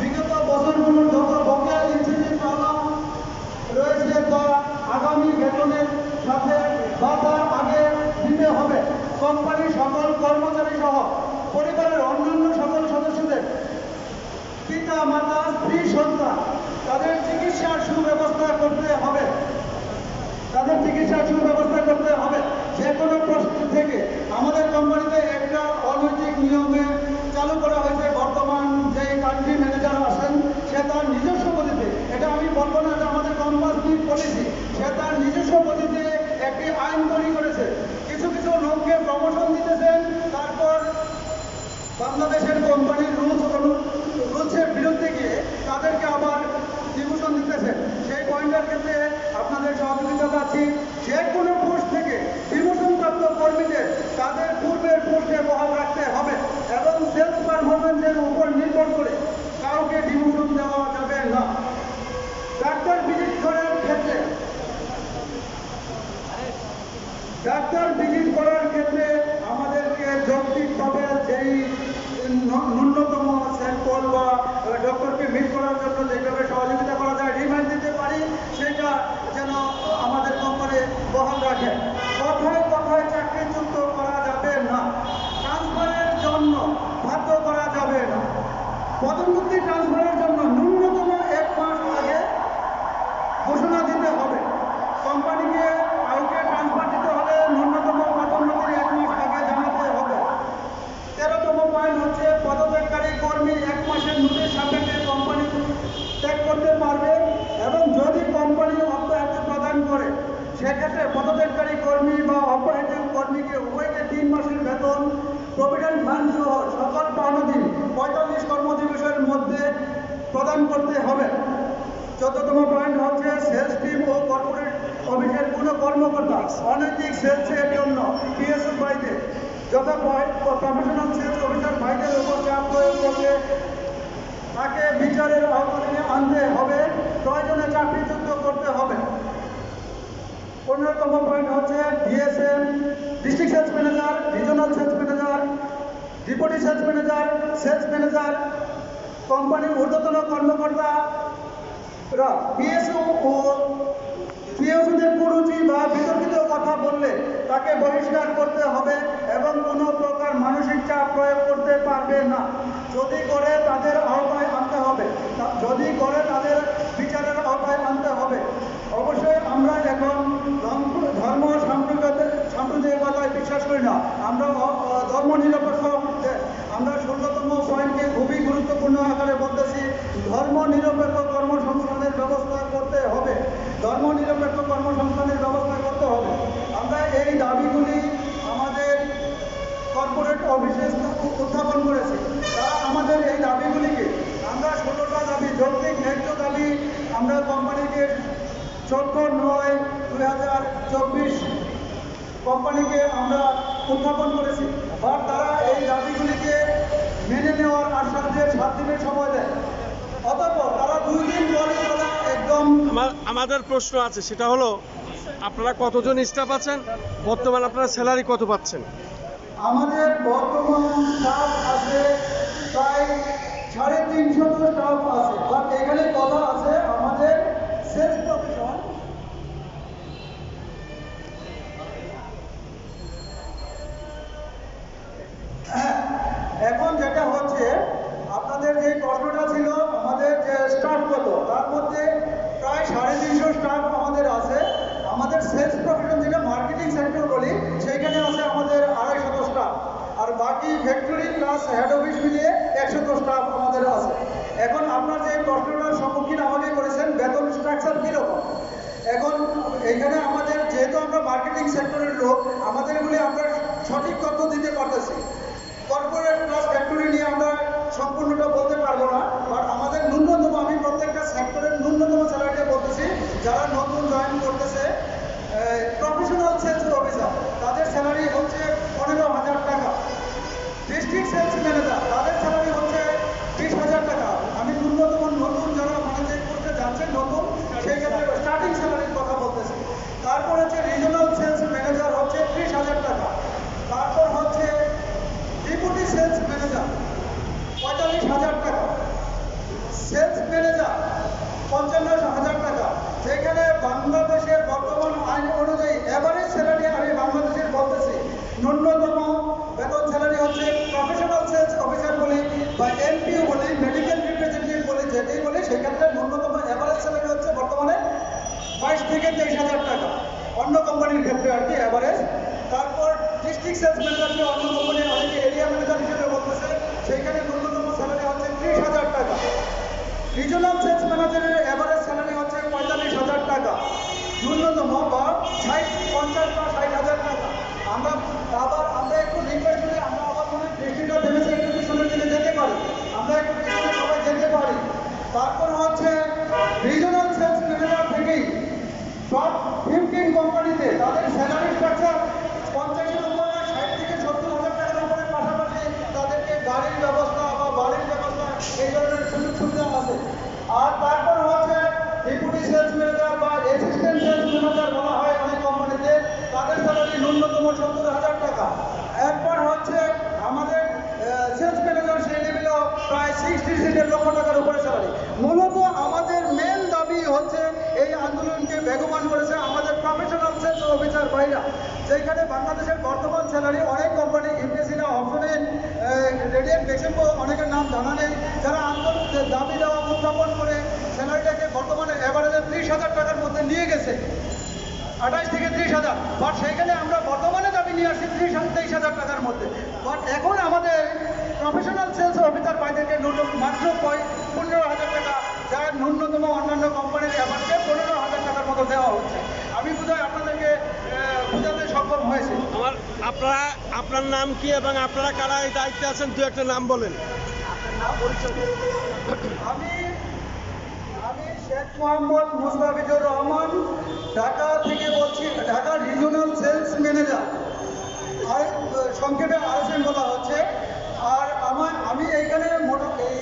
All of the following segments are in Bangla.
বিগত বছরগুলোর যত বকেয়া রয়েছে তা আগামী বেতনের সাথে বা আগে দিতে হবে। কোম্পানির সকল কর্মচারী সহ পরিবারের অন্যান্য সকল সদস্যদের পিতা মাতা স্ত্রী সন্তান তাদের চিকিৎসার সুব্যবস্থা করতে হবে তাদের চিকিৎসার সুব্যবস্থা করতে হবে যে কোনো প্রশ্ন থেকে আমাদের কোম্পানিতে একটা অনৈতিক নিয়মে চালু করা হয়েছে বর্তমান যে কান্ট্রি ম্যানেজার আছেন সে তার নিজস্ব গতিতে এটা আমি বলব না এটা আমাদের কোম্পানির পলিসি সে তার নিজস্ব গতিতে একটি আইন তৈরি করেছে। কিছু কিছু লোককে প্রমোশন দিতেছেন, তারপর বাংলাদেশের কোম্পানির রুলস রুলসের বিরুদ্ধে গিয়ে তাদেরকে আবার ডিমোশন দিতেছেন। সেই পয়েন্টের ক্ষেত্রে আপনাদের সহযোগিতা পাচ্ছি। যে কোনো পোস্ট থেকে ডিমোশন প্রাপ্ত কর্মীদের তাদের পূর্বের পোস্টে বহাল রাখতে হবে এবং সেলস পারফরমেন্সের উপর নির্ভর করে কাউকে ডিমোশন দেওয়া যাবে না ডাক্তার ভিজিট করার ক্ষেত্রে ডাক্তার ভিজিট করার ক্ষেত্রে আমাদেরকে যৌক্তিকভাবে যেই ন্যূনতম স্যাম্পল বা ডক্টরকে মিট করার জন্য যেভাবে সহযোগিতা করা যায় রিমাইন্ড দিতে পারি, সেটা যেন আমাদের কোম্পানি বহাল রাখে। কথায় কথায় চাকরিচ্যুত করা যাবে না ট্রান্সফারের জন্য বাধ্য করা যাবে না পদোন্নতি ট্রান্সফারের জন্য ন্যূনতম এক মাস আগে ঘোষণা দিতে হবে কোম্পানিকে কাউকে ট্রান্সফার দিতে হলে ন্যূনতম পদোন্নতির এক মাস আগে জানাতে হবে তেরোতম পয়েন্ট হচ্ছে পদত্যাগকারী কর্মী এক মাসের নোটিশ সাপেক্ষে কোম্পানি ত্যাগ করতে পারবে এবং যদি কোম্পানি অব্যাহতি প্রদান করে সেক্ষেত্রে পদত্যাগকারী কর্মী বা অব্যাহতি কর্মীকে উভয়কে তিন মাসের বেতন প্রভিডেন্ট ফান্ড সহ সকল পাওনাদিন পঁয়তাল্লিশ কর্মদিবসের মধ্যে প্রদান করতে হবে। চোদ্দতম পয়েন্ট হচ্ছে সেলস টিম ও কর্পোরেট অফিসের কোনো কর্মকর্তা অনৈতিক সেলসের জন্য পিএসএস বাড়িতে যথা প্রফেশনাল সেলস অফিসার ভাইদের উপর চাপ প্রয়োগ করলে তাকে বিচারের আওতায় আনতে হবে। প্রয়োজনে চাকরিচ্যুত করতে পনেরোতম পয়েন্ট হচ্ছে DSM district sales manager regional sales manager deputy sales manager sales manager কোম্পানির ঊর্ধ্বতন কর্মকর্তা পিএসও ও কুরুচি বা বিতর্কিত কথা বললে তাকে বহিষ্কার করতে হবে এবং কোনো প্রকার মানসিক চাপ প্রয়োগ করতে পারবে না। যদি করে তাদের আওতায় আনতে হবে তা- যদি করে তাদের বিচারের আওতায় আনতে হবে অবশ্যই আমরা এখন ধর্ম- ধর্ম সাম্প্রদায়িক সাম্প্রদায়িকতায় বিশ্বাস করি না আমরা ধর্ম নিরপেক্ষ আমরা ষোলোতম পয়েন্টকে খুবই গুরুত্বপূর্ণ আকারে বলতেছি। ধর্ম নিরপেক্ষ কর্মসংস্থানের ব্যবস্থা করতে হবে। ধর্ম নিরপেক্ষ কর্মসংস্থানের ব্যবস্থা করতে হবে। আমরা এই দাবিগুলি আমাদের কর্পোরেট অফিসে উত্থাপন করেছি। তারা আমাদের এই দাবিগুলিকে, আমরা ষোলোটা দাবি, যৌক্তিক ন্যায্য দাবি আমরা কোম্পানিকে চোদ্দ নয় দুই হাজার চব্বিশ কোম্পানিকে আমরা উত্থাপন করেছি। বা তারা এই দাবিগুলিকে মেনে নেওয়ার আশ্বাস দিয়ে সাত দিনের সময় দেয়। অতঃপর তারা দুই দিন পরে তারা একদম আমাদের প্রশ্ন আছে সেটা হলো আপনারা কতজন স্টাফ আছেন? বর্তমানে আপনারা স্যালারি কত পাচ্ছেন? আমাদের বর্তমান স্টাফ আছে প্রায় সাড়ে তিনশত স্টাফ আছে। বাট এখানে কথা এখন যেটা হচ্ছে, আপনাদের যে প্রশ্নটা ছিল, আমাদের যে স্টাফ কত, তার মধ্যে প্রায় সাড়ে তিনশো স্টাফ আমাদের আছে। আমাদের সেলস প্রফেশন যেটা মার্কেটিং সেক্টর বলি, সেইখানে আছে আমাদের আড়াইশত স্টাফ আর বাকি ফ্যাক্টরি প্লাস হেড অফিস মিলিয়ে একশত স্টাফ আমাদের আছে। এখন আপনার যে প্রশ্নটার সম্মুখীন আমাকে করেছেন, বেতন স্ট্রাকচার কীরকম? এখন এখানে আমাদের, যেহেতু আমরা মার্কেটিং সেক্টরের লোক, আমাদের এগুলি আমরা সঠিক তথ্য দিতে পারতেছি। কর্পোরেট প্লাস ফ্যাক্টরি নিয়ে আমরা সম্পূর্ণটা বলতে পারব না বাট আমাদের ন্যূনতম, আমি প্রত্যেকটা সেক্টরের ন্যূনতম স্যালারিটা বলতেছি, যারা নতুন জয়েন করতেছে প্রফেশনাল সেলস অফিসার তাদের স্যালারি হচ্ছে পনেরো হাজার টাকা। ডিস্ট্রিক্ট সেলস বা এমপিও বলি মেডিকেল রিপ্রেজেন্টেটিভ বলি যেটি বলে, সেক্ষেত্রে ন্যূনতম অ্যাভারেজ স্যালারি হচ্ছে বর্তমানে বাইশ থেকে তেইশ হাজার টাকা। অন্য কোম্পানির ক্ষেত্রে আর কি অ্যাভারেজ তারপর ডিস্ট্রিক্ট সেলস ম্যানেজারকে অন্য কোম্পানির অনেকে এরিয়া ম্যানেজার হিসেবে বলতেছে, সেইখানে ন্যূনতম স্যালারি হচ্ছে ত্রিশ হাজার টাকা। রিজনাল সেলস ম্যানেজারের অ্যাভারেজ স্যালারি হচ্ছে পঁয়তাল্লিশ হাজার টাকা। ন্যূনতম বা ষাট, পঞ্চাশ বা ষাট হাজার টাকা। আমরা আবার, আমরা একটু রিকোয়েস্ট তারপর হচ্ছে রিজনাল সেলস ম্যানেজার থেকেই সব ফিফটিন কোম্পানিতে তাদের স্যালারি স্ট্রাকচার পঞ্চাশের উপরে ষাট থেকে সত্তর হাজার টাকার উপরে পাশাপাশি তাদেরকে গাড়ির ব্যবস্থা বা বাড়ির ব্যবস্থা এই ধরনের সুযোগ সুবিধা আছে আর তারপর হচ্ছে ডেপুটি সেলস ম্যানেজার বা অ্যাসিস্ট্যান্ট সেলস ম্যানেজার বলা হয় অনেক কোম্পানিতে তাদের স্যালারি ন্যূনতম সত্তর হাজার টাকা এরপর হচ্ছে আমাদের সেলস ম্যানেজার সেই লেভেলেও প্রায় সিক্সটি সিটের লক্ষ টাকার উপরে স্যালারি মূলত আমাদের মেন দাবি হচ্ছে এই আন্দোলনকে বেগবান করেছে আমাদের প্রফেশনাল সেলস অফিসার ভাইরা। যেখানে বাংলাদেশের বর্তমান স্যালারি অনেক কোম্পানি ইমপ্রেসিনা অপশনে রেডিয়েন্ট বেক্সেম্বো অনেকের নাম জানা নেই। যারা আন্দোলন দাবি দেওয়া, উত্থাপন করে স্যালারিটাকে বর্তমানে এভারেজে ত্রিশ হাজার টাকার মধ্যে নিয়ে গেছে। আঠাশ থেকে ত্রিশ হাজার। বাট সেইখানে আমরা বর্তমানে দাবি নিয়ে আসছি ত্রিশ তেইশ হাজার টাকার মধ্যে। বাট এখন আমাদের প্রফেশনাল সেলস অফিসার ভাইদেরকে ন্যূনতম মাত্র পয়- পনেরো হাজার টাকা যার ন্যূনতম অন্যান্য কোম্পানির অ্যাভারেজে পনেরো হাজার টাকার মতো দেওয়া হচ্ছে আমি বোধহয় আপনাদেরকে আহ, বোঝাতে সক্ষম হয়েছে আমার আপনারা, আপনার নাম কি এবং আপনারা কারা এই দায়িত্বে আছেন? দু একটা নাম বলেন। আমি আমি শেখ মোহাম্মদ মুস্তাফিজুর রহমান, ঢাকা থেকে বলছি, ঢাকা রিজনাল সেলস ম্যানেজার আর, সংক্ষেপে আরএসএম বলা হচ্ছে, আর আমার, আমি এইখানে এই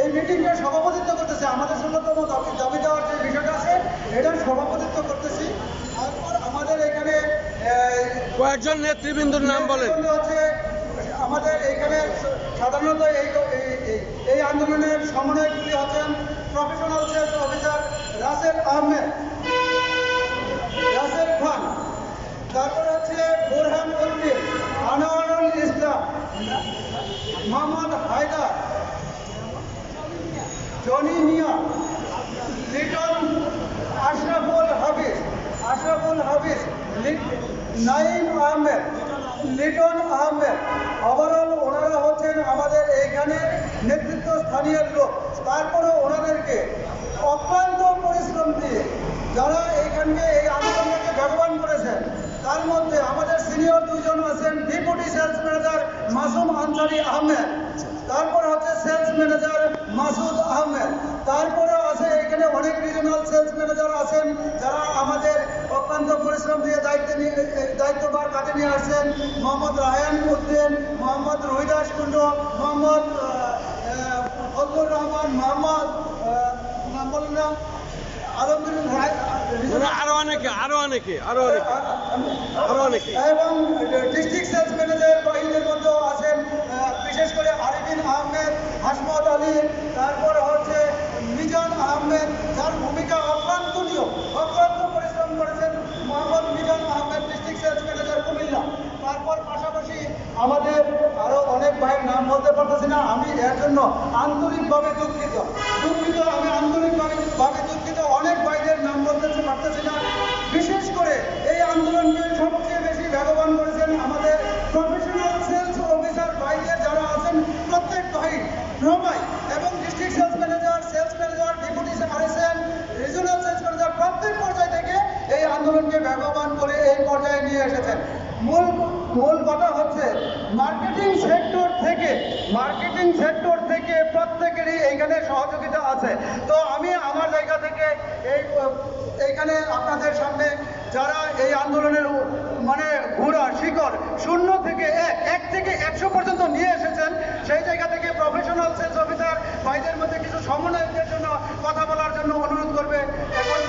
এই মিটিংটা সভাপতিত্ব করতেছি। আমাদের ন্যূনতম দাবি দাবি দেওয়ার যে বিষয়টা আছে এটার সভাপতিত্ব করতেছি তারপর আমাদের এখানে আহ, কয়েকজন নেতৃবৃন্দুর নাম বলেন। আমাদের এখানে সাধারণত এই আন্দোলনের সমন্বয়গুলি হচ্ছেন professional sales officer Rasel Ahmed, Rasel Khan, তারপর হচ্ছে বোরহান উদ্দিন আনোয়ারুল ইসলাম, মোহাম্মদ হায়দার, জনি মিয়া, লিটন আশরাফুল হাফিজ আশরাফুল হাফিজ নাইম আহমেদ, লিটন আহমেদ, ওভারঅল ওনারা হচ্ছেন আমাদের এইখানে নেতৃত্ব স্থানীয় লোক। তারপরে ওনাদেরকে অক্লান্ত পরিশ্রম দিয়ে যারা এইখানকে এই আন্দোলনকে ভগবান করেছেন, তার মধ্যে আমাদের সিনিয়র দুজন আছেন deputy sales manager Masum Ansari Ahmed, তারপর হচ্ছে সেলস ম্যানেজার মাসুদ আহমেদ, তারপরে আছে এখানে অনেক রিজনাল সেলস ম্যানেজার আছেন যারা আমাদের অত্যন্ত পরিশ্রম দিয়ে দায়িত্ব নিয়ে দায়িত্বভার কাজে নিয়ে আসছেন মোহাম্মদ রায়ান উদ্দিন মোহাম্মদ রহিদাস কুণ্ড মোহাম্মদ ফজলুর রহমান মোহাম্মদ নাম বলেন না আরও অনেকে আরও অনেকে আরও অনেকে আরও অনেকে। এবং ডিস্ট্রিক্ট সেলস ম্যানেজার বাহিনীর মধ্যেও আছেন বিশেষ করে আরিফিন আহমেদ হাসমত আলী তারপরে হচ্ছে মিজান আহমেদ যার ভূমিকা অক্লান্তনীয় অক্লান্ত পরিশ্রম করেছেন Mohammad Mizan Ahmed district sales manager Comilla তারপর পাশাপাশি আমাদের আরও অনেক ভাইয়ের নাম বলতে পারতেছি এর জন্য আন্তরিকভাবে দুঃখিত। দুঃখিত, আমি আন্তরিকভাবে ভাবে দুঃখিত। অনেক ভাইদের নাম বলতে পারতেছি না। বিশেষ করে এই আন্দোলনকে সবচেয়ে বেশি ভেগবান করেছেন আমাদের প্রফেশনাল সেলস অফিসার ভাইদের যারা আছেন, প্রত্যেক ভাই, সবাই, এবং district sales manager sales manager deputy RSN regional sales manager প্রত্যেক পর্যায় থেকে এই আন্দোলনকে ভেগবান করে এই পর্যায়ে নিয়ে এসেছেন। মূল মূল কথা হচ্ছে। মার্কেটিং সেক্টর থেকে মার্কেটিং সেক্টর থেকে প্রত্যেকেরই এইখানে সহযোগিতা আছে। তো আমি আমার জায়গা থেকে এই এইখানে আপনাদের সামনে যারা এই আন্দোলনের মানে ঘোড়া, শিকড়, শূন্য থেকে এক এক থেকে একশো পর্যন্ত নিয়ে এসেছেন, সেই জায়গা থেকে প্রফেশনাল সেলস অফিসার ভাইদের মধ্যে কিছু সমন্বয়কের জন্য কথা বলার জন্য অনুরোধ করবে। এখন